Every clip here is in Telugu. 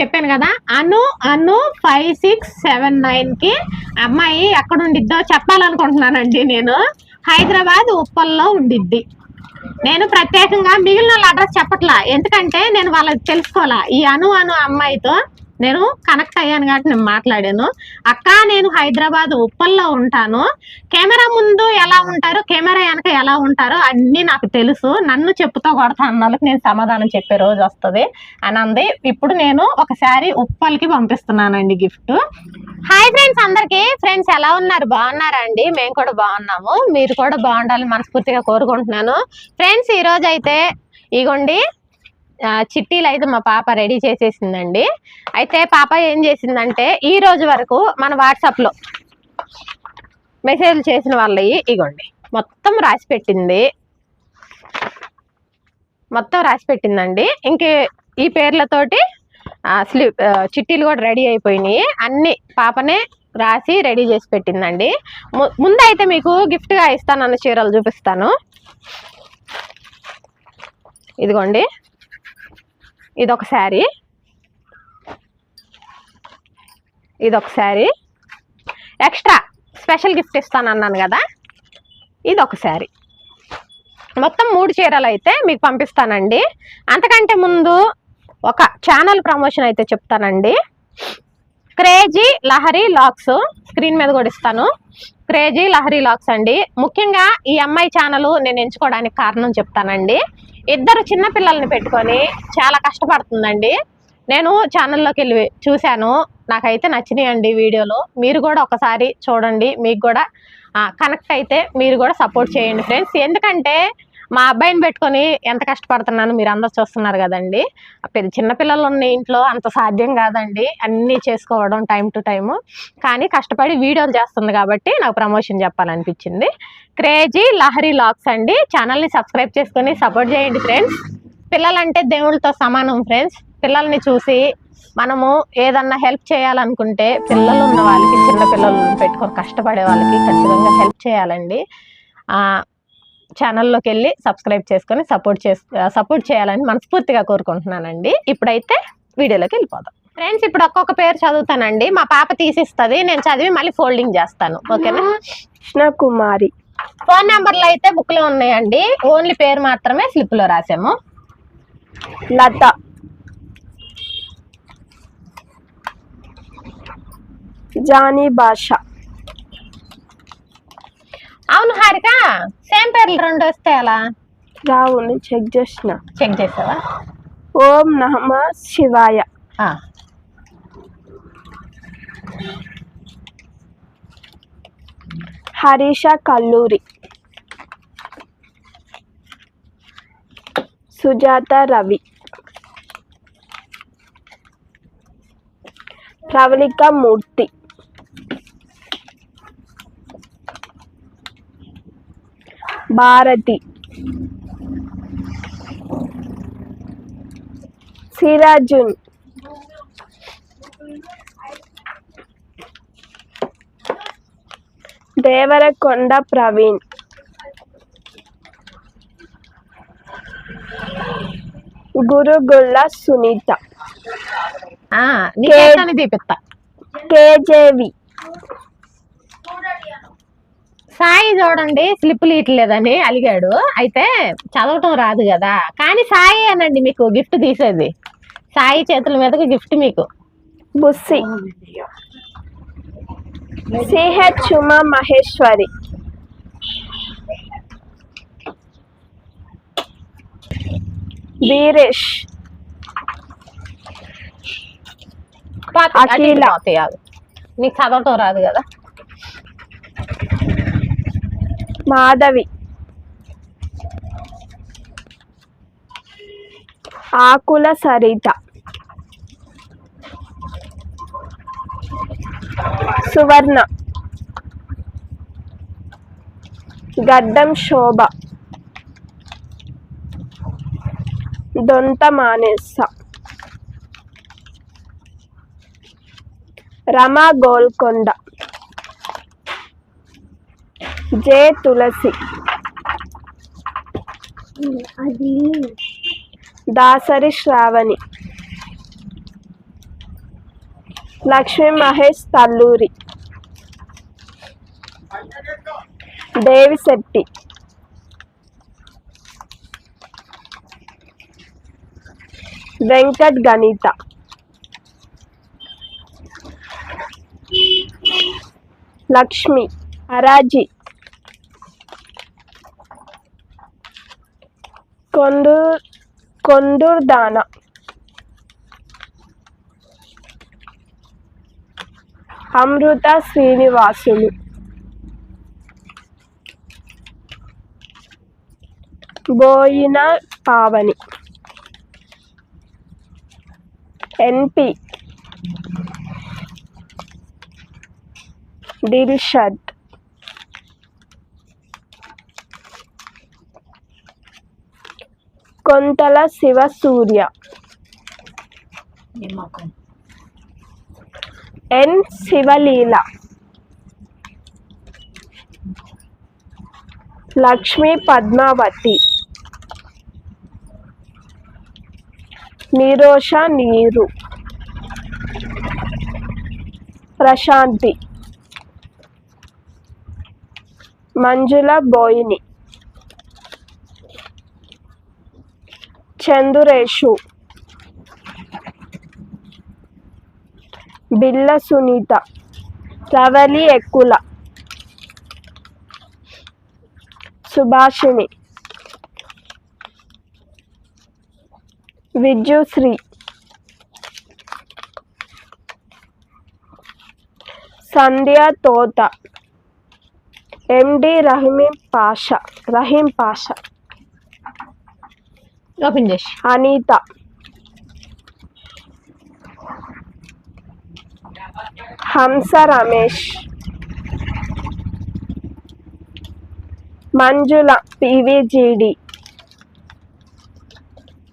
చెప్పాను కదా Anu Anu five six seven నైన్కి అమ్మాయి ఎక్కడ ఉండిద్దో చెప్పాలనుకుంటున్నానండి నేను. హైదరాబాద్ ఉప్పల్లో ఉండిద్ది. నేను ప్రత్యేకంగా మిగిలిన వాళ్ళ అడ్రస్ చెప్పట్లా. ఎందుకంటే నేను వాళ్ళకి తెలుసుకోవాలా ఈ అను అను అమ్మాయితో నేను కనెక్ట్ అయ్యాను కాబట్టి నేను మాట్లాడాను. అక్క నేను హైదరాబాద్ ఉప్పల్లో ఉంటాను. కెమెరా ముందు ఎలా ఉంటారో కెమెరా వెనక ఎలా ఉంటారో అన్నీ నాకు తెలుసు. నన్ను చెప్పుతో కొడతా అన్నలకు నేను సమాధానం చెప్పే రోజు వస్తుంది అని అంది ఇప్పుడు నేను ఒకసారి ఉప్పల్కి పంపిస్తున్నానండి గిఫ్ట్ హాయ్ ఫ్రెండ్స్ అందరికి. ఫ్రెండ్స్ ఎలా ఉన్నారు? బాగున్నారా అండి? మేము కూడా బాగున్నాము. మీరు కూడా బాగుండాలని మనస్ఫూర్తిగా కోరుకుంటున్నాను. ఫ్రెండ్స్ ఈరోజు అయితే ఇగోండి. చిట్టీలు అయితే మా పాప రెడీ చేసేసిందండి. అయితే పాప ఏం చేసిందంటే ఈ రోజు వరకు మన వాట్సాప్లో మెసేజ్లు చేసిన వాళ్ళవి ఇగోండి మొత్తం రాసి పెట్టింది. మొత్తం రాసి పెట్టిందండి. ఇంకే ఈ పేర్లతోటి స్లిప్ చిట్టీలు కూడా రెడీ అయిపోయినాయి. అన్ని పాపనే రాసి రెడీ చేసి పెట్టిందండి. ము- ముందైతే మీకు గిఫ్ట్గా ఇస్తానన్న చీరలు చూపిస్తాను. ఇదిగోండి. ఇదొక శారీ. ఇదొక శారీ. ఎక్స్ట్రా స్పెషల్ గిఫ్ట్ ఇస్తాను అన్నాను కదా. ఇదొక శారీ. మొత్తం మూడు చీరలు అయితే మీకు పంపిస్తానండి. అంతకంటే ముందు ఒక ఛానల్ ప్రమోషన్ అయితే చెప్తానండి. క్రేజీ లహరి లాక్స్ స్క్రీన్ మీద కూడా ఇస్తాను. క్రేజీ లహరి లాక్స్ అండి. ముఖ్యంగా ఈ అమ్మాయి ఛానల్ నేను ఎంచుకోవడానికి కారణం చెప్తానండి. ఇద్దరు చిన్న పిల్లల్ని పెట్టుకొని చాలా కష్టపడుతుందండి. నేను ఛానల్లోకి వెళ్ళి చూశాను. నాకైతే నచ్చినాయండి వీడియోలు. మీరు కూడా ఒకసారి చూడండి. మీకు కూడా కనెక్ట్ అయితే మీరు కూడా సపోర్ట్ చేయండి ఫ్రెండ్స్ ఎందుకంటే మా అబ్బాయిని పెట్టుకొని ఎంత కష్టపడుతున్నాను మీరు అందరూ చూస్తున్నారు కదండి. పెద్ద చిన్నపిల్లలు ఉన్న ఇంట్లో అంత సాధ్యం కాదండి. అన్నీ చేసుకోవడం టైం టు టైము కానీ కష్టపడి వీడియోలు చేస్తుంది కాబట్టి నాకు ప్రమోషన్ చెప్పాలనిపించింది. క్రేజీ లహరి లాక్స్ అండి. ఛానల్ని సబ్స్క్రైబ్ చేసుకొని సపోర్ట్ చేయండి ఫ్రెండ్స్. పిల్లలంటే దేవుళ్ళతో సమానం ఫ్రెండ్స్. పిల్లల్ని చూసి మనము ఏదన్నా హెల్ప్ చేయాలనుకుంటే పిల్లలు ఉన్న వాళ్ళకి చిన్న పిల్లలను పెట్టుకొని కష్టపడే వాళ్ళకి ఖచ్చితంగా హెల్ప్ చేయాలండి. ఛానల్లోకి వెళ్ళి సబ్స్క్రైబ్ చేసుకొని సపోర్ట్ చేసు సపోర్ట్ చేయాలని మనస్ఫూర్తిగా కోరుకుంటున్నానండి. ఇప్పుడైతే వీడియోలోకి వెళ్ళిపోదాం. ఫ్రెండ్స్ ఇప్పుడు ఒక్కొక్క పేరు చదువుతానండి. మా పాప తీసిస్తుంది నేను చదివి మళ్ళీ ఫోల్డింగ్ చేస్తాను. ఓకేనా? కృష్ణకుమారి ఫోన్ నెంబర్లు అయితే బుక్లో ఉన్నాయండి. ఓన్లీ పేరు మాత్రమే స్లిప్లో రాసాము. లత. జానీ భాష. అవును హారిక సేమ్ పేర్లు రెండు వస్తే అలా రావుని చెక్ చేసిన. చెక్ చేసావా? ఓం నమ శివాయ. ఆ, హరీష కల్లూరి. సుజాత రవి. ప్రవళిక మూర్తి. భారతి. సిరాజున్. దేవరకొండ ప్రవీణ్. గురుగుళ్ళ సునీత. కేజేవి. సాయి చూడండి స్లిప్ ఇట్లేదని అలిగాడు. అయితే చదవటం రాదు కదా. కానీ సాయి అనండి మీకు గిఫ్ట్ తీసేది. సాయి చేతుల మీదకి గిఫ్ట్ మీకు. బుస్సి. సిహెచ్ ఉమా మహేశ్వరి. వీరేష్. అఖిల. నీకు చదవటం రాదు కదా. మాధవి. ఆకుల సరిత. సువర్ణ. గడ్డం శోభ. దొంత మానేస. రమా గోల్కొండ. జే తులసి. దాసరి శ్రావణి. లక్ష్మీ మహేష్ తల్లూరి. దేవిశెట్టి వెంకట్ గణిత. లక్ష్మి అరాజీ. కొందూర్ కొందూర్ దాన. అమృత శ్రీనివాసులు. బోయిన పావని. ఎన్పి దిల్షద్. కొంతల శివసూర్య ఎన్ శివలీల. లక్ష్మీ పద్మావతి. నిరోష నీరు. ప్రశాంతి. మంజుల బోయిని. చందురేషు బిల్ల సునీత రవలి ఎక్కుల సుభాషిణి విద్యుశ్రీ సంధ్య తోత ఎండి రహీం పాషా రహీం పాషా ఓపెన్ చేసి Anitha Hamsa Ramesh Manjula PVGD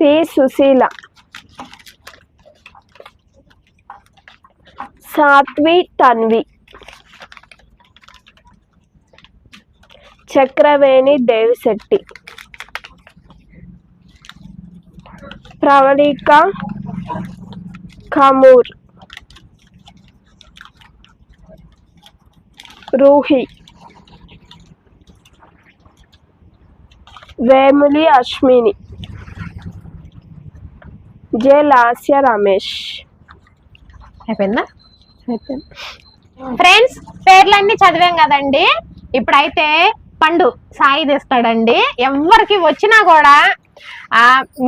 P Susheela Saatvi Tanvi Chakraveni Devisetti Pravalika Khamur Roohi Vemuli Ashmini J Lasya Ramesh అయిపోయిందా. ఫ్రెండ్స్ పేర్లన్నీ చదివాం కదండి. ఇప్పుడైతే పండు సాయి తెస్తాడండి. ఎవరికి వచ్చినా కూడా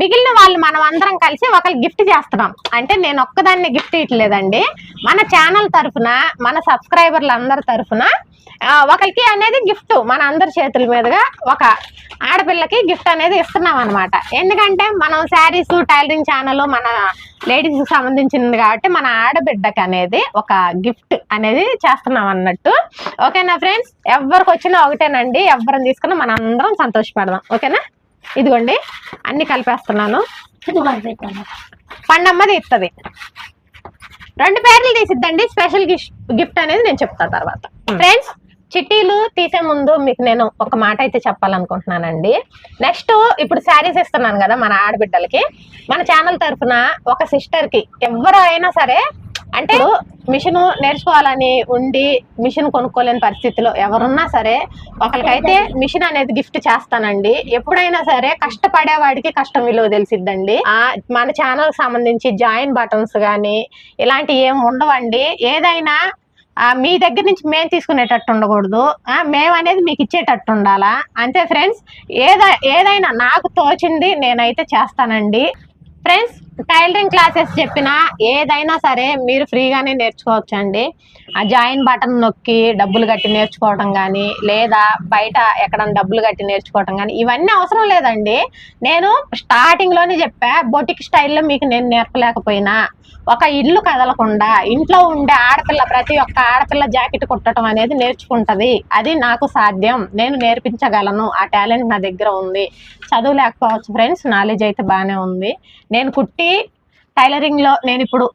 మిగిలిన వాళ్ళు మనం అందరం కలిసి ఒకరికి గిఫ్ట్ చేస్తున్నాం. అంటే నేను ఒక్కదాన్ని గిఫ్ట్ ఇట్లేదండి మన ఛానల్ తరఫున మన సబ్స్క్రైబర్లు అందరి తరఫున ఒకరికి అనేది గిఫ్ట్ మన అందరి చేతుల మీదుగా ఒక ఆడపిల్లకి గిఫ్ట్ అనేది ఇస్తున్నాం అనమాట ఎందుకంటే మనం శారీస్ టైలరింగ్ ఛానల్ మన లేడీస్కి సంబంధించింది కాబట్టి మన ఆడబిడ్డకి అనేది ఒక గిఫ్ట్ అనేది చేస్తున్నాం అన్నట్టు. ఓకేనా ఫ్రెండ్స్ ఎవరికి వచ్చినా ఒకటేనండి. ఎవరిని తీసుకున్నా మన అందరం సంతోషపడదాం. ఓకేనా? ఇదిగోండి అన్ని కలిపేస్తున్నాను. పండమ్మది ఇస్తుంది రెండు పేర్లు తీసిద్దండి స్పెషల్ గిఫ్ట్ అనేది నేను చెప్తా తర్వాత. ఫ్రెండ్స్ చిట్టీలు తీసే ముందు మీకు నేను ఒక మాట అయితే చెప్పాలనుకుంటున్నానండి. నెక్స్ట్ ఇప్పుడు శారీస్ ఇస్తున్నాను కదా మన ఆడబిడ్డలకి. మన ఛానల్ తరఫున ఒక సిస్టర్కి ఎవరు అయినా సరే అంటే మిషన్ నేర్చుకోవాలని ఉండి మిషన్ కొనుక్కోలేని పరిస్థితిలో ఎవరున్నా సరే ఒకరికైతే మిషన్ అనేది గిఫ్ట్ చేస్తానండి. ఎప్పుడైనా సరే కష్టపడే వాడికి కష్టం విలువ తెలిసిద్దండి. ఆ మన ఛానల్ సంబంధించి జాయిన్ బటన్స్ కానీ ఇలాంటి ఏం ఉండవండి. ఏదైనా ఆ, మీ దగ్గర నుంచి మేము తీసుకునేటట్టు ఉండకూడదు. ఆ, మేము అనేది మీకు ఇచ్చేటట్టు ఉండాలా? అంతే ఫ్రెండ్స్ ఏదై ఏదైనా నాకు తోచింది నేనైతే చేస్తానండి. ఫ్రెండ్స్ టైలరింగ్ క్లాసెస్ చెప్పినా ఏదైనా సరే మీరు ఫ్రీగానే నేర్చుకోవచ్చు అండి ఆ జాయిన్ బటన్ నొక్కి డబ్బులు కట్టి నేర్చుకోవటం కానీ లేదా బయట ఎక్కడ డబ్బులు కట్టి నేర్చుకోవడం కానీ ఇవన్నీ అవసరం లేదండి. నేను స్టార్టింగ్లోనే చెప్పా బొటిక్ స్టైల్లో మీకు నేను నేర్పలేకపోయినా. ఒక ఇల్లు కదలకుండా ఇంట్లో ఉండే ఆడపిల్ల ప్రతి ఒక్క ఆడపిల్ల జాకెట్ కుట్టడం అనేది నేర్చుకుంటుంది. అది నాకు సాధ్యం. నేను నేర్పించగలను. ఆ టాలెంట్ నా దగ్గర ఉంది. చదువు లేకపోవచ్చు ఫ్రెండ్స్ నాలెడ్జ్ అయితే బాగానే ఉంది. నేను కుట్టి కాబట్టి టైలరింగ్లో నేను ఇప్పుడు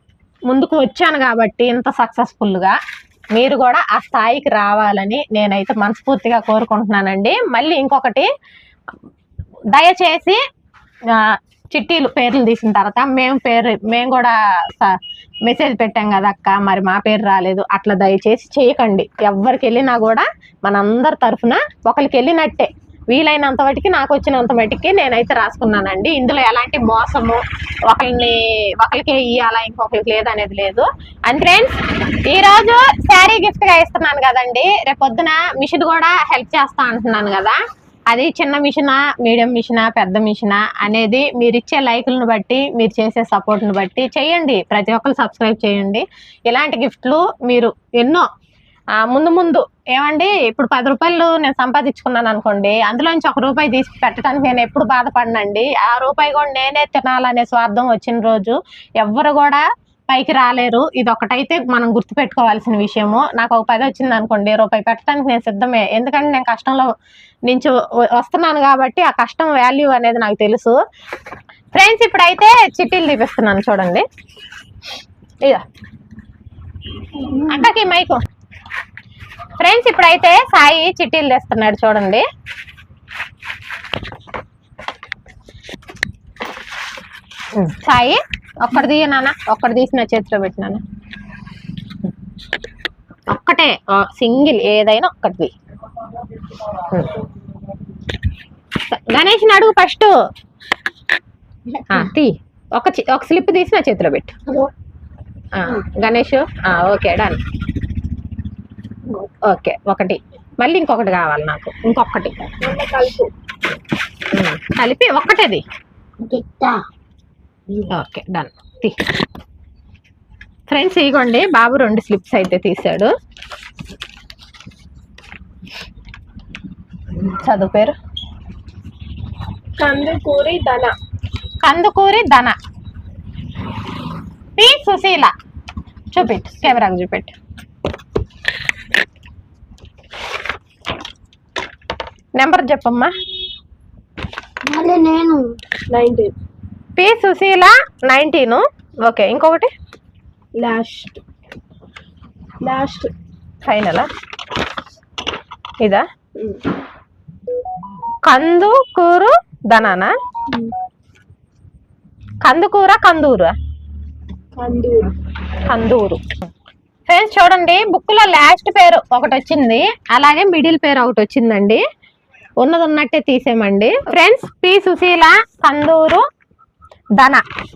ముందుకు వచ్చాను కాబట్టి ఇంత సక్సెస్ఫుల్గా మీరు కూడా ఆ స్థాయికి రావాలని నేనైతే మనస్ఫూర్తిగా కోరుకుంటున్నానండి. మళ్ళీ ఇంకొకటి దయచేసి చిట్టీలు పేర్లు తీసిన తర్వాత మేము పేరు మేము కూడా స- మెసేజ్ పెట్టాం కదా అక్క మరి మా పేరు రాలేదు. అట్లా దయచేసి చేయకండి. ఎవరికి వెళ్ళినా కూడా మనందరి తరఫున ఒకరికి వెళ్ళినట్టే. వీలైనంత మటుకి నాకు వచ్చినంత మటుకి నేనైతే రాసుకున్నానండి. ఇందులో ఎలాంటి మోసము ఒకరిని ఒకరికి ఇవ్వాలా ఇంకొకరికి లేదు అనేది లేదు. అండ్ ఫ్రెండ్స్ ఈరోజు శారీ గిఫ్ట్గా ఇస్తున్నాను కదండి. రేపు పొద్దున మిషన్ కూడా హెల్ప్ చేస్తా అంటున్నాను కదా. అది చిన్న మిషనా మీడియం మిషనా పెద్ద మిషనా అనేది మీరు ఇచ్చే లైకులను బట్టి మీరు చేసే సపోర్ట్ని బట్టి చేయండి. ప్రతి ఒక్కరు సబ్స్క్రైబ్ చేయండి. ఇలాంటి గిఫ్ట్లు మీరు ఎన్నో ముందు ముందు ఏమండి ఇప్పుడు పది రూపాయలు నేను సంపాదించుకున్నాను అనుకోండి అందులోంచి ఒక రూపాయి తీసి పెట్టడానికి నేను ఎప్పుడు బాధపడినండి. ఆ రూపాయి కూడా నేనే తినాలనే స్వార్థం వచ్చిన రోజు ఎవ్వరు కూడా పైకి రాలేరు. ఇది ఒకటైతే మనం గుర్తుపెట్టుకోవాల్సిన విషయము. నాకు ఒక పది వచ్చింది అనుకోండి రూపాయి పెట్టడానికి నేను సిద్ధమే. ఎందుకంటే నేను కష్టంలో నుంచి వస్తున్నాను కాబట్టి ఆ కష్టం వాల్యూ అనేది నాకు తెలుసు. ఫ్రెండ్స్ ఇప్పుడైతే చిట్టీలు తీపిస్తున్నాను చూడండి. ఇక అక్కకి మైకు. ఫ్రెండ్స్ ఇప్పుడైతే సాయి చిట్టీలు తెస్తున్నాడు చూడండి. సాయి ఒక్కటి తీయనా ఒక్కటి తీసిన చేతిలో పెట్టినాను ఒక్కటే సింగిల్ ఏదైనా ఒక్కటి గణేష్ అడుగు ఫస్ట్. తీ ఒక ఒక స్లిప్ తీసి నా చేతిలో పెట్టు. గణేష్? Okay done. ఓకే ఒకటి. మళ్ళీ ఇంకొకటి కావాలి నాకు. ఇంకొకటి కలుపు. ఒక్కటేది. Okay done. తీ. ఫ్రెండ్స్ ఇగోండి బాబు రెండు స్లిప్స్ అయితే తీసాడు. చదువు పేరు? కందుకూరి ధన. కందుకూరి ధన. పి సుశీల. చూపెట్టు కెమెరాకు చూపెట్టు. నెంబర్ చెప్పమ్మా. నేను. Nineteen. P Susheela nineteen. Okay ఇంకొకటి. లాస్ట్. లాస్ట్. ఫైనలా? ఇదా? కందుకూరు ధనానా కందుకూర కందూరా? కందూరు. కందూరు. ఫ్రెండ్స్ చూడండి బుక్లో లాస్ట్ పేరు ఒకటి వచ్చింది అలాగే మిడిల్ పేరు ఒకటి వచ్చిందండి ఉన్నది ఉన్నట్టే తీసేయమండి. Friends P Susheela Kanduru Dhana.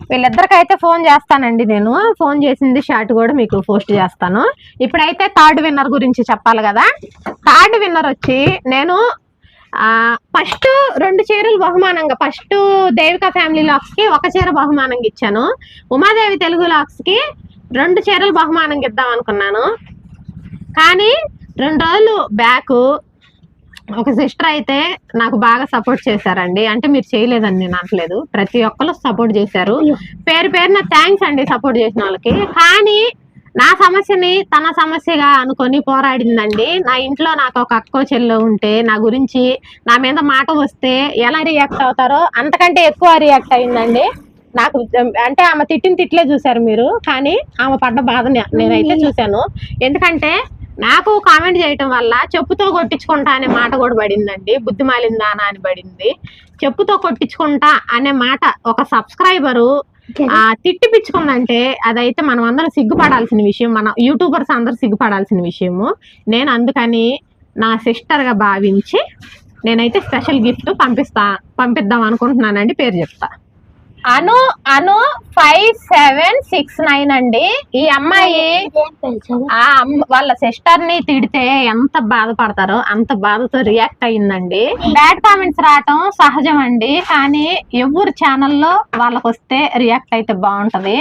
వీళ్ళిద్దరికైతే phone చేస్తానండి నేను. ఫోన్ చేసింది షార్ట్ కూడా మీకు పోస్ట్ చేస్తాను. ఇప్పుడైతే థర్డ్ విన్నర్ గురించి చెప్పాలి కదా. థర్డ్ విన్నర్ వచ్చి నేను ఫస్ట్ రెండు చీరలు బహుమానంగా ఫస్ట్ దేవిక ఫ్యామిలీ లాక్స్కి ఒక చీర బహుమానంగా ఇచ్చాను. ఉమాదేవి తెలుగు లాక్స్కి రెండు చీరలు బహుమానంగా ఇద్దాం అనుకున్నాను. కానీ రెండు రోజులు బ్యాక్ ఒక సిస్టర్ అయితే నాకు బాగా సపోర్ట్ చేశారండి. అంటే మీరు చేయలేదని నేను అనట్లేదు. ప్రతి ఒక్కరు సపోర్ట్ చేశారు. పేరు పేరున థ్యాంక్స్ అండి సపోర్ట్ చేసిన వాళ్ళకి. కానీ నా సమస్యని తన సమస్యగా అనుకొని పోరాడిందండి. నా ఇంట్లో నాకు ఒక అక్కో చెల్లు ఉంటే నా గురించి నా మీద మాట వస్తే ఎలా రియాక్ట్ అవుతారో అంతకంటే ఎక్కువ రియాక్ట్ అయిందండి. నాకు అంటే ఆమె తిట్టిన తిట్లే చూశారు మీరు. కానీ ఆమె పడ్డ బాధ నేనైతే చూశాను. ఎందుకంటే నాకు కామెంట్ చేయటం వల్ల చెప్పుతో కొట్టించుకుంటా అనే మాట కూడా పడిందండి. బుద్ధి మాలిందానా అని పడింది. చెప్పుతో కొట్టించుకుంటా అనే మాట ఒక సబ్స్క్రైబరు ఆ తిట్టి పిచ్చుకుందంటే అదైతే మనం అందరం సిగ్గుపడాల్సిన విషయం. మన యూట్యూబర్స్ అందరూ సిగ్గుపడాల్సిన విషయము. నేను అందుకని నా సిస్టర్గా భావించి నేనైతే స్పెషల్ గిఫ్ట్ పంపిస్తా పంపిద్దాం అనుకుంటున్నానండి. పేరు చెప్తా. Anu Anu five seven six nine అండి. ఈ అమ్మాయి ఆ వాళ్ళ సిస్టర్ని తిడితే ఎంత బాధపడతారో అంత బాధతో రియాక్ట్ అయిందండి బ్యాడ్ కామెంట్స్ రావటం సహజం అండి కానీ ఎవరు ఛానల్లో వాళ్ళకి వస్తే రియాక్ట్ అయితే బాగుంటది.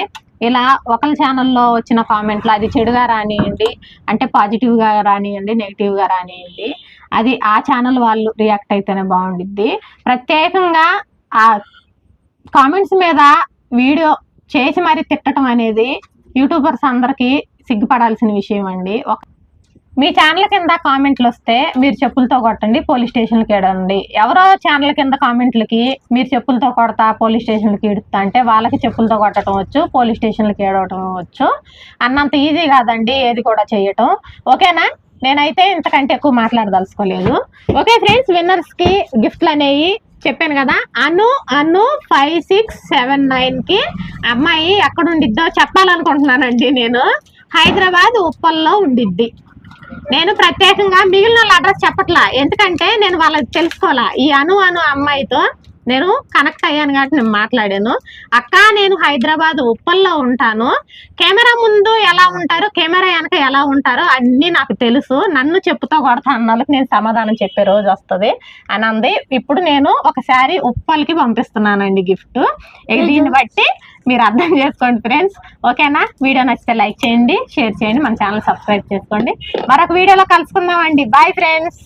ఇలా ఒకరి ఛానల్లో వచ్చిన కామెంట్లు అది చెడుగా రానియండి అంటే పాజిటివ్గా రానియండి నెగిటివ్గా రానియండి అది ఆ ఛానల్ వాళ్ళు రియాక్ట్ అయితేనే బాగుండిద్ది. ప్రత్యేకంగా ఆ కామెంట్స్ మీద వీడియో చేసి మరి తిట్టడం అనేది యూట్యూబర్స్ అందరికీ సిగ్గుపడాల్సిన విషయం అండి. ఒక మీ ఛానల్ కింద కామెంట్లు వస్తే మీరు చెప్పులతో కొట్టండి పోలీస్ స్టేషన్కి ఎడండి ఎవరో ఛానల్ కింద కామెంట్లకి మీరు చెప్పులతో కొడతా పోలీస్ స్టేషన్లకి ఇడుతా అంటే వాళ్ళకి చెప్పులతో కొట్టడం వచ్చు పోలీస్ స్టేషన్లకి ఏడవటం వచ్చు. అన్నంత ఈజీ కాదండి ఏది కూడా చేయటం. ఓకేనా? నేనైతే ఇంతకంటే ఎక్కువ మాట్లాడదలుచుకోలేదు. ఓకే ఫ్రెండ్స్ విన్నర్స్కి గిఫ్ట్లు అనేవి చెప్పాను కదా Anu Anu five six seven నైన్కి అమ్మాయి ఎక్కడ ఉండిద్దో చెప్పాలనుకుంటున్నానండి నేను. హైదరాబాద్ ఉప్పల్లో ఉండిద్ది. నేను ప్రత్యేకంగా మిగిలిన వాళ్ళ అడ్రస్ చెప్పట్లా. ఎందుకంటే నేను వాళ్ళకి తెలుసుకోవాలా ఈ అను అను అమ్మాయితో నేను కనెక్ట్ అయ్యాను కాబట్టి నేను మాట్లాడాను. అక్క నేను హైదరాబాద్ ఉప్పల్లో ఉంటాను. కెమెరా ముందు ఎలా ఉంటారో కెమెరా వెనక ఎలా ఉంటారో అన్నీ నాకు తెలుసు. నన్ను చెప్పుతో కొడతా అన్న వాళ్ళకి నేను సమాధానం చెప్పే రోజు వస్తుంది అని అంది ఇప్పుడు నేను ఒకసారి ఉప్పల్కి పంపిస్తున్నానండి గిఫ్ట్. దీన్ని బట్టి మీరు అర్థం చేసుకోండి ఫ్రెండ్స్. ఓకేనా? వీడియో నచ్చితే లైక్ చేయండి షేర్ చేయండి మన ఛానల్ సబ్స్క్రైబ్ చేసుకోండి. మరొక వీడియోలో కలుసుకుందామండి. Bye friends.